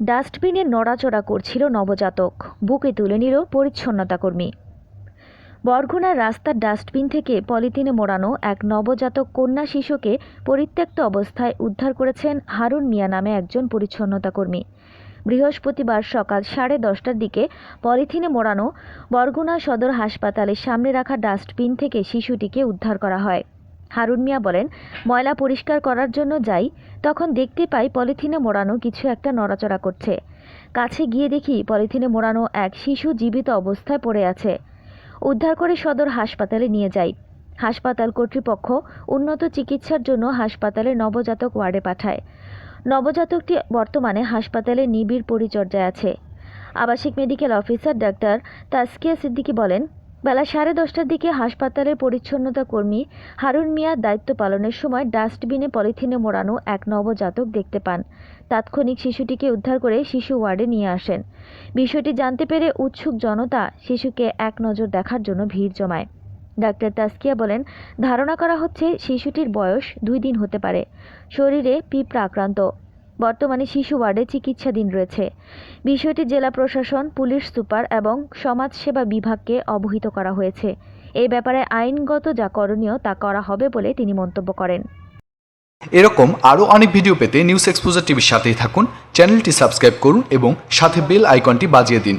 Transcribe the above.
ডাস্টবিনে নড়াচড়া করছিল নবজাতক। বুকে তুলে নিল পরিচ্ছন্নতা কর্মী। বরগুনার রাস্তার ডাস্টবিন থেকে পলিথিনে মোড়ানো এক নবজাতক কন্যা শিশুকে পরিত্যক্ত অবস্থায় উদ্ধার করেছেন হারুন মিয়া নামে একজন পরিচ্ছন্নতা কর্মী। বৃহস্পতিবার সকাল সাড়ে দশটার দিকে পলিথিনে মোড়ানো বরগুনা সদর হাসপাতালের সামনে রাখা ডাস্টবিন থেকে শিশুটিকে উদ্ধার করা হয়। হারুন মিয়া বলেন, ময়লা পরিষ্কার করার জন্য যাই, তখন দেখতে পাই পলিথিনে মোড়ানো কিছু একটা নড়াচড়া করছে। কাছে গিয়ে দেখি পলিথিনে মোড়ানো এক শিশু জীবিত অবস্থায় পড়ে আছে। উদ্ধার করে সদর হাসপাতালে নিয়ে যাই। হাসপাতাল কর্তৃপক্ষ উন্নত চিকিৎসার জন্য হাসপাতালে নবজাতক ওয়ার্ডে পাঠায়। নবজাতকটি বর্তমানে হাসপাতালে নিবিড় পরিচর্যায় আছে। আবাসিক medical officer doctor Taskia Siddiqui বলেন বেলা সাড়ে দশটার দিকে হাসপাতালের পরিচ্ছন্নতা কর্মী হারুন মিয়া দায়িত্ব পালনের সময় ডাস্টবিনে পলিথিনে মোড়ানো এক নবজাতক দেখতে পান। তাৎক্ষণিক শিশুটিকে উদ্ধার করে শিশু ওয়ার্ডে নিয়ে আসেন। বিষয়টি জানতে পেরে উৎসুক জনতা শিশুকে এক নজর দেখার জন্য ভিড় জমায়। ডাক্তার তাসকিয়া বলেন, ধারণা করা হচ্ছে শিশুটির বয়স দুই দিন হতে পারে। শরীরে পিঁপড়া আক্রান্ত। বর্তমানে শিশু ওয়ার্ডে চিকিৎসাধীন রয়েছে। বিষয়টি জেলা প্রশাসন, পুলিশ সুপার এবং সমাজসেবা বিভাগকে অবহিত করা হয়েছে। এ ব্যাপারে আইনগত যা করণীয় তা করা হবে বলে তিনি মন্তব্য করেন। এরকম আরও অনেক ভিডিও পেতে নিউজ এক্সপোজার টিভির সাথেই থাকুন, চ্যানেলটি সাবস্ক্রাইব করুন এবং সাথে বেল আইকনটি বাজিয়ে দিন।